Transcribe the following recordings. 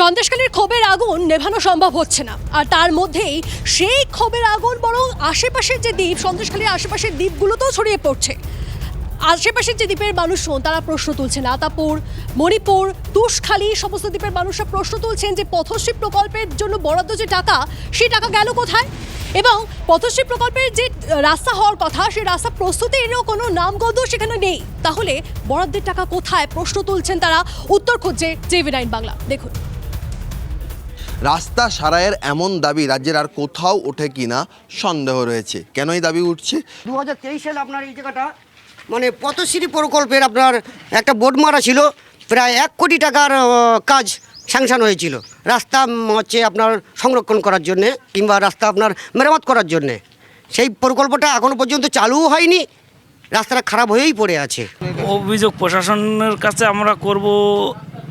সন্দেশখালীর ক্ষোভের আগুন নেভানো সম্ভব হচ্ছে না। আর তার মধ্যেই সেই ক্ষোভের আগুন বরং আশেপাশের যে দ্বীপ, সন্দেশখালীর আশেপাশের দ্বীপগুলোতেও ছড়িয়ে পড়ছে। আশেপাশের যে দ্বীপের মানুষজন, তারা প্রশ্ন তুলছেন, আতাপুর, মণিপুর, তুষখালী, সমস্ত দ্বীপের মানুষরা প্রশ্ন তুলছেন যে পথশ্রী প্রকল্পের জন্য বরাদ্দ যে টাকা, সেই টাকা গেল কোথায়? এবং পথশ্রী প্রকল্পের যে রাস্তা হওয়ার কথা, সেই রাস্তা প্রস্তুতি প্রস্তুতিরও কোনো নামগন্ধ সেখানে নেই। তাহলে বরাদ্দের টাকা কোথায়? প্রশ্ন তুলছেন তারা। উত্তর খুঁজছে জেভি নাইন বাংলা। দেখুন। রাস্তা সারাইয়ের এমন দাবি রাজ্যের আর কোথাও ওঠে কিনা সন্দেহ রয়েছে। কেন এই দাবি উঠছে? দু হাজার তেইশ সালে আপনার এই জায়গাটা মানে পথশ্রী প্রকল্পের আপনার একটা বোর্ড মারা ছিল প্রায় এক কোটি টাকার কাজ স্যাংশন হয়েছিল। রাস্তা হচ্ছে আপনার সংরক্ষণ করার জন্যে কিংবা রাস্তা আপনার মেরামত করার জন্যে। সেই প্রকল্পটা এখনও পর্যন্ত চালুও হয়নি রাস্তাটা খারাপ হয়েই পড়ে আছে। অভিযোগ প্রশাসনের কাছে আমরা করব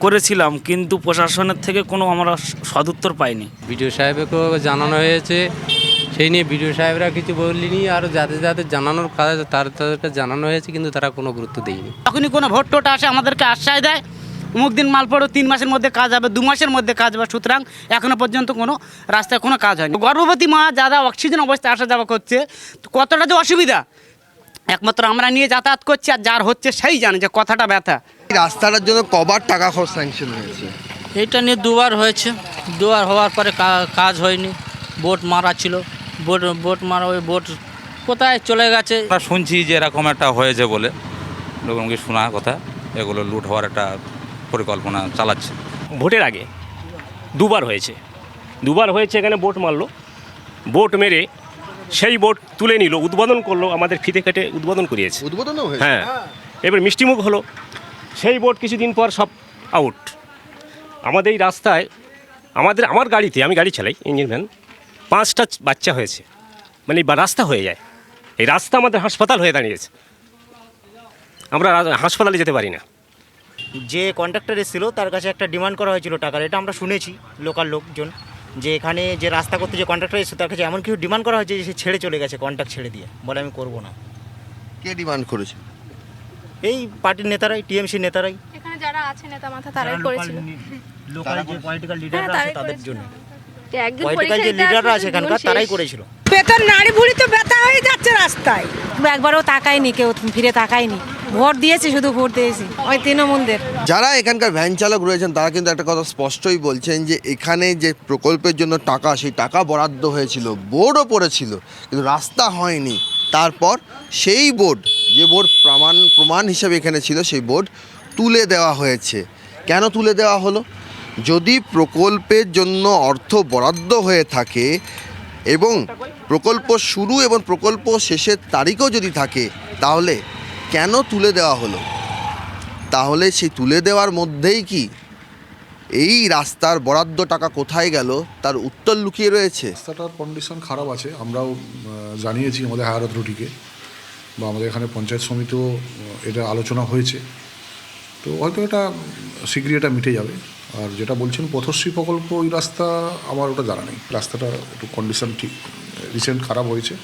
করেছিলাম কিন্তু প্রশাসনের থেকে কোনো আমরা সদুত্তর পাইনি। বিডিও সাহেবকেও জানানো হয়েছে সেই নিয়ে বিডিও সাহেবরা কিছু বললিনি আর যাদের যাদের জানানোর কাজ তার তাদেরকে জানানো হয়েছে কিন্তু তারা কোনো গুরুত্ব দেয়নি। যখনই কোনো ভোট টোট আসে আমাদেরকে আশ্বাস দেয়। অমুক দিন মাল পড়ো তিন মাসের মধ্যে কাজ হবে দু মাসের মধ্যে কাজ হবে সুতরাং এখনও পর্যন্ত কোনো রাস্তায় কোনো কাজ হয়নি। গর্ভবতী মা যারা অক্সিজেন অবস্থায় আসা যাওয়া করছে তো কতটা যে অসুবিধা। একমাত্র আমরা নিয়ে যাতায়াত করছি আর যার হচ্ছে সেই জানে যে কথাটা ব্যথা। রাস্তাটার জন্য কবার টাকা খরচ স্যাংশন হয়েছে? এটা নিয়ে দুবার হয়েছে। দুবার হওয়ার পরে কা- কাজ হয়নি। বোট মারা ছিল। বোট বোট মারা ওই বোট কোথায় চলে গেছে? শুনছি যে এরকম একটা হয়েছে বলে। লোকজনকে শোনা কথা। এগুলো লুট হওয়ার একটা পরিকল্পনা চালাচ্ছে। ভোটের আগে দুবার হয়েছে। দুবার হয়েছে এখানে বোট মারলো। বোট মেরে সেই বোট তুলে নিল উদ্বোধন করল আমাদের ফিতে কেটে উদ্বোধন করিয়েছে। উদ্বোধন হ্যাঁ। এবার মিষ্টিমুখ হলো। সেই বোট কিছুদিন পর সব আউট আমাদের এই রাস্তায় আমাদের আমার গাড়িতে আমি গাড়ি চালাই ইঞ্জিন ভ্যান পাঁচটা বাচ্চা হয়েছে। মানে বা রাস্তা হয়ে যায়। এই রাস্তা আমাদের হাসপাতাল হয়ে দাঁড়িয়েছে। আমরা হাসপাতালে যেতে পারি না। যে কন্ট্রাক্টর এসেছিল তার কাছে একটা ডিমান্ড করা হয়েছিল টাকার। এটা আমরা শুনেছি লোকাল লোকজন যে এখানে যে রাস্তা করতে যে কন্ট্রাক্টর এসেছিল তার কাছে এমন কিছু ডিমান্ড করা হয়েছে যে সে ছেড়ে চলে গেছে কন্ট্রাক্ট ছেড়ে দিয়ে। বলে আমি করব না। কে ডিমান্ড করেছে? এই পার্টির নেতারাই টিএমসি নেতারাই। এখানে যারা আছে নেতা মাথা তারাই করেছিল। লোকাল যে পলিটিক্যাল লিডাররা আছে তারাই তাদের জন্য। পলিটিক্যাল যে লিডাররা আছে এখানকার তারাই করেছিল। বেতন নাড়ি ভুড়ি তো ব্যথা হয়ে যাচ্ছে রাস্তায়। একবারও তাকায়নি কেউ ফিরে তাকায়নি। ভোট দিয়েছি শুধু ভোট দিয়েছি ওই তৃণমূলদের। যারা এখানকার ভ্যান চালক রয়েছেন তারা কিন্তু একটা কথা স্পষ্টই বলছেন যে এখানে যে প্রকল্পের জন্য টাকা সেই টাকা বরাদ্দ হয়েছিল বোর্ডও পড়েছিল কিন্তু রাস্তা হয়নি। তারপর সেই বোর্ড, যে বোর্ড প্রমাণ প্রমাণ হিসেবে এখানে ছিল, সেই বোর্ড তুলে দেওয়া হয়েছে। কেন তুলে দেওয়া হলো? যদি প্রকল্পের জন্য অর্থ বরাদ্দ হয়ে থাকে এবং প্রকল্প শুরু এবং প্রকল্প শেষের তারিখও যদি থাকে, তাহলে কেন তুলে দেওয়া হলো? তাহলে সেই তুলে দেওয়ার মধ্যেই কি এই রাস্তার বরাদ্দ টাকা কোথায় গেল? তার উত্তর লুকিয়ে রয়েছে। রাস্তাটার কন্ডিশন খারাপ আছে। আমরাও জানিয়েছি আমাদের হায়ার অথরিটিকে বা আমাদের এখানে পঞ্চায়েত সমিতিও এটা আলোচনা হয়েছে। তো হয়তো এটা শীঘ্রই এটা মিটে যাবে। আর যেটা বলছেন পথশ্রী প্রকল্প ওই রাস্তা আমার ওটা জানা নেই। রাস্তাটা একটু কন্ডিশন ঠিক রিসেন্ট খারাপ হয়েছে।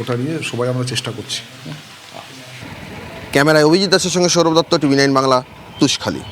ওটা নিয়ে সবাই আমরা চেষ্টা করছি। ক্যামেরায় অভিজিৎ দাসের সঙ্গে সৌরভ দত্ত টিভি নাইন বাংলা তুষখালী।